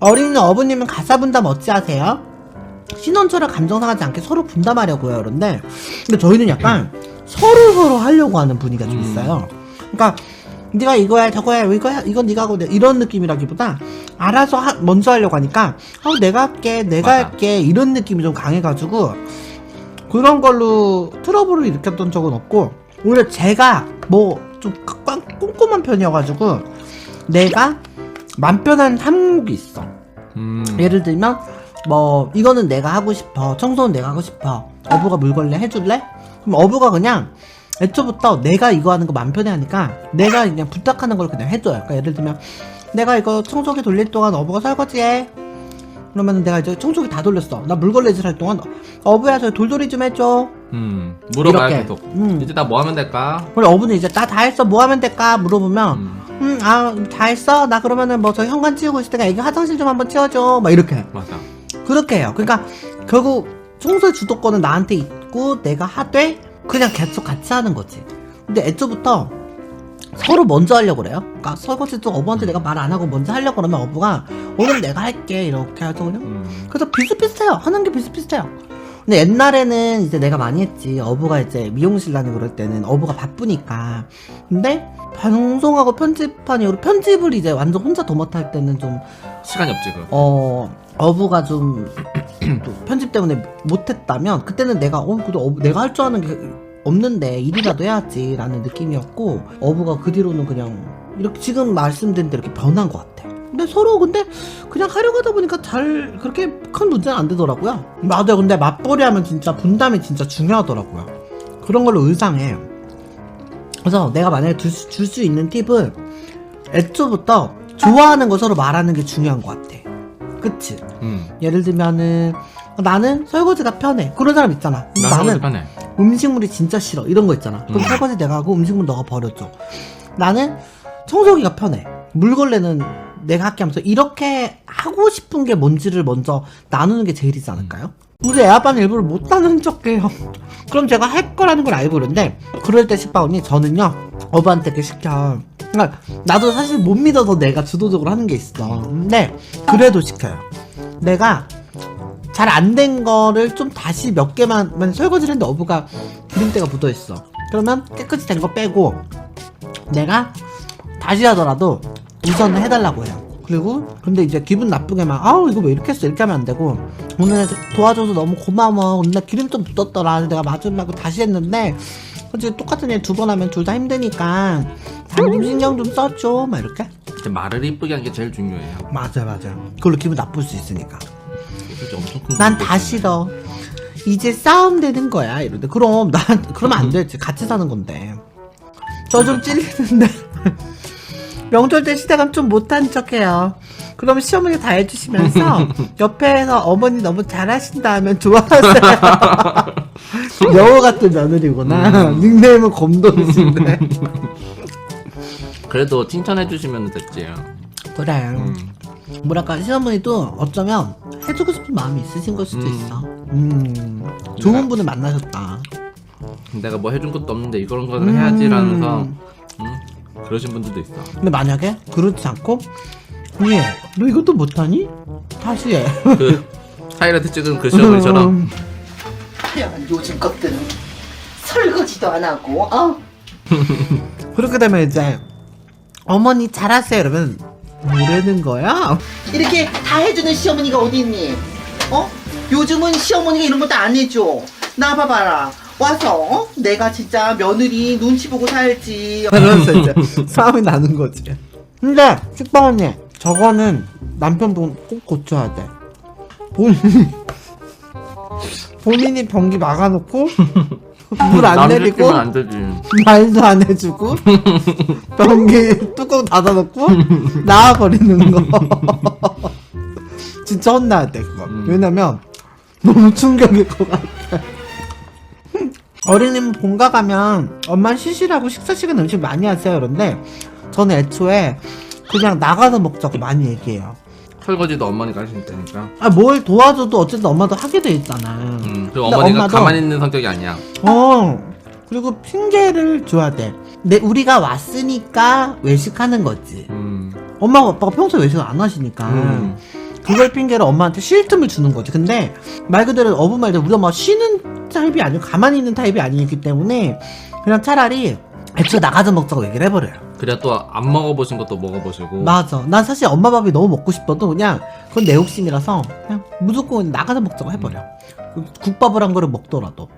어린 어부님은 가사 분담 어찌 하세요? 신혼초를 감정 상하지 않게 서로 분담하려고요. 그런데 근데 저희는 약간 서로 서로 하려고 하는 분위기가 좀 음. 있어요. 그러니까 네가 이거야 저거야 이거야 이건 네가 하고 내- 이런 느낌이라기보다 알아서 하- 먼저 하려고 하니까 어 내가 할게 내가 맞아. 할게 이런 느낌이 좀 강해가지고 그런 걸로 트러블을 일으켰던 적은 없고 오히려 제가 뭐 좀 꼼꼼한 편이어가지고 내가 맘 편한 항목이 있어. 음. 예를 들면 뭐 이거는 내가 하고 싶어 청소는 내가 하고 싶어 어부가 물걸레 해줄래? 그럼 어부가 그냥 애초부터 내가 이거 하는 거 맘 편해 하니까 내가 그냥 부탁하는 걸 그냥 해줘요 그러니까 예를 들면 내가 이거 청소기 돌릴 동안 어부가 설거지해 그러면 내가 이제 청소기 다 돌렸어 나 물걸레 질 할 동안 어부야 저 돌돌이 좀 해줘 음. 물어봐요 이렇게. 계속. 음. 이제 나 뭐 하면 될까? 그리고 어부는 이제 나 다 했어 뭐 하면 될까 물어보면 음. 음 아 다 했어 나 그러면은 뭐 저 현관 치우고 있을 때가 애기 화장실 좀 한번 치워줘 막 이렇게 맞아. 그렇게 해요. 그러니까 결국 청소의 주도권은 나한테 있고 내가 하되 그냥 계속 같이 하는 거지. 근데 애초부터 서로 먼저 하려고 그래요. 그러니까 설거지도 어부한테 내가 말 안 하고 먼저 하려고 그러면 어부가 오늘 내가 할게 이렇게 하죠 그냥. 음. 그래서 비슷비슷해요. 하는 게 비슷비슷해요. 근데 옛날에는 이제 내가 많이 했지. 어부가 이제 미용실 다니고 그럴 때는 어부가 바쁘니까. 근데 방송하고 편집한 이후로 편집을 이제 완전 혼자 도맡아 할 때는 좀 시간이 없지 그. 어 어부가 좀 또 편집 때문에 못했다면 그때는 내가 어 그래도 어부, 내가 할 줄 아는 게 없는데 일이라도 해야지라는 느낌이었고 어부가 그 뒤로는 그냥 이렇게 지금 말씀드린 대로 이렇게 변한 것 같아. 근데 서로 근데 그냥 하려고 하다 보니까 잘 그렇게 큰 문제는 안 되더라고요. 맞아요. 근데 맞벌이 하면 진짜 분담이 진짜 중요하더라고요. 그런 걸로 의상해. 그래서 내가 만약에 줄수 있는 팁은 애초부터 좋아하는 거 서로 말하는 게 중요한 것 같아. 그치? 음. 예를 들면은 나는 설거지가 편해. 그런 사람 있잖아. 나 나는 편해. 음식물이 진짜 싫어. 이런 거 있잖아. 그럼 음. 설거지 내가 하고 음식물 너가 버려줘. 나는 청소기가 편해. 물걸레는 내가 할게 하면서 이렇게 하고 싶은 게 뭔지를 먼저 나누는 게 제일이지 않을까요? 우리 애 아빠는 일부러 못하는 척해요. 그럼 제가 할 거라는 걸 알고 그러는데 그럴 때 식빵 언니 저는요 어부한테 이렇게 시켜. 그러니까 나도 사실 못 믿어서 내가 주도적으로 하는 게 있어. 근데 그래도 시켜요. 내가 잘 안 된 거를 좀 다시 몇 개만 만 설거지를 했는데 어부가 기름때가 묻어 있어. 그러면 깨끗이 된 거 빼고 내가 다시 하더라도 우선은 해달라고 해요. 그리고 근데 이제 기분 나쁘게 막 아우 이거 왜 이렇게 했어 이렇게 하면 안 되고 오늘 도와줘서 너무 고마워 오늘 나 기름 좀 묻었더라 내가 맞으려고 다시 했는데 그치 똑같은 일 두 번 하면 둘 다 힘드니까 당좀 신경 좀 써줘 막 이렇게 이제 말을 이쁘게 하는 게 제일 중요해요. 맞아 맞아 그걸로 기분 나쁠 수 있으니까 진짜 엄청 큰. 난 문제지. 다 싫어. 이제 싸움 되는 거야. 이러는데 그럼 난 그러면 안 되지. 같이 사는 건데. 저 좀 찔리는데 명절 때 시댁은 좀 못한 척해요. 그럼 시어머니 다 해주시면서 옆에서 어머니 너무 잘하신다 하면 좋아하세요. 여우 같은 며느리구나. 음. 닉네임은 곰돌이신데. 그래도 칭찬해 주시면 됐지. 그래. 음. 뭐랄까 시어머니도 어쩌면 해주고 싶은 마음이 있으신 걸 수도 음. 있어. 음, 좋은 분을 만나셨다. 내가 뭐 해준 것도 없는데 이런 거를 해야지라면서 음. 음? 그러신 분들도 있어. 근데 만약에 그렇지 않고 예, 너 이것도 못하니? 다시 해. 그 하이라이트 찍은 그 시어머니처럼 음. 하여간 요즘 것들은 설거지도 안 하고 어? 그렇게 되면 이제 어머니 잘하세요 이러면 뭐라는 거야? 이렇게 다 해주는 시어머니가 어디 있니? 어? 요즘은 시어머니가 이런 것도 안 해줘 나 봐봐라 와서 어? 내가 진짜 며느리 눈치 보고 살지 그러면서 이제 싸움이 나는 거지. 근데 식빵 언니 저거는 남편분 꼭 고쳐야 돼. 본인이 본인이 변기 막아놓고 물 안남 내리고 안 되지. 말도 안 해주고 변기 뚜껑 닫아놓고 나와버리는 거 진짜 혼나야 돼 그거 음. 왜냐면 너무 충격일 것 같아 어린이는 본가 가면 엄마 쉬시라고 식사 시간 음식 많이 하세요 그런데 저는 애초에 그냥 나가서 먹자고 많이 얘기해요 설거지도 어머니가 하실 테니까. 아 뭘 도와줘도 어쨌든 엄마도 하게 돼 있잖아 음. 그리고 근데 어머니가 엄마도- 가만히 있는 성격이 아니야. 어 그리고 핑계를 줘야 돼. 내 우리가 왔으니까 외식하는 거지. 음. 엄마가 아빠가 평소에 외식을 안 하시니까 음. 그걸 핑계로 엄마한테 쉴 틈을 주는 거지. 근데 말 그대로 어부 말대로 우리 엄마 쉬는 타입이 아니고 가만히 있는 타입이 아니기 때문에 그냥 차라리 애초에 나가서 먹자고 얘기를 해버려요. 그래야 또 안 먹어보신 것도 먹어보시고 맞아. 난 사실 엄마 밥이 너무 먹고 싶어도 그냥 그건 내 욕심이라서 그냥 무조건 나가서 먹자고 해버려. 그 국밥을 한 그릇 먹더라도.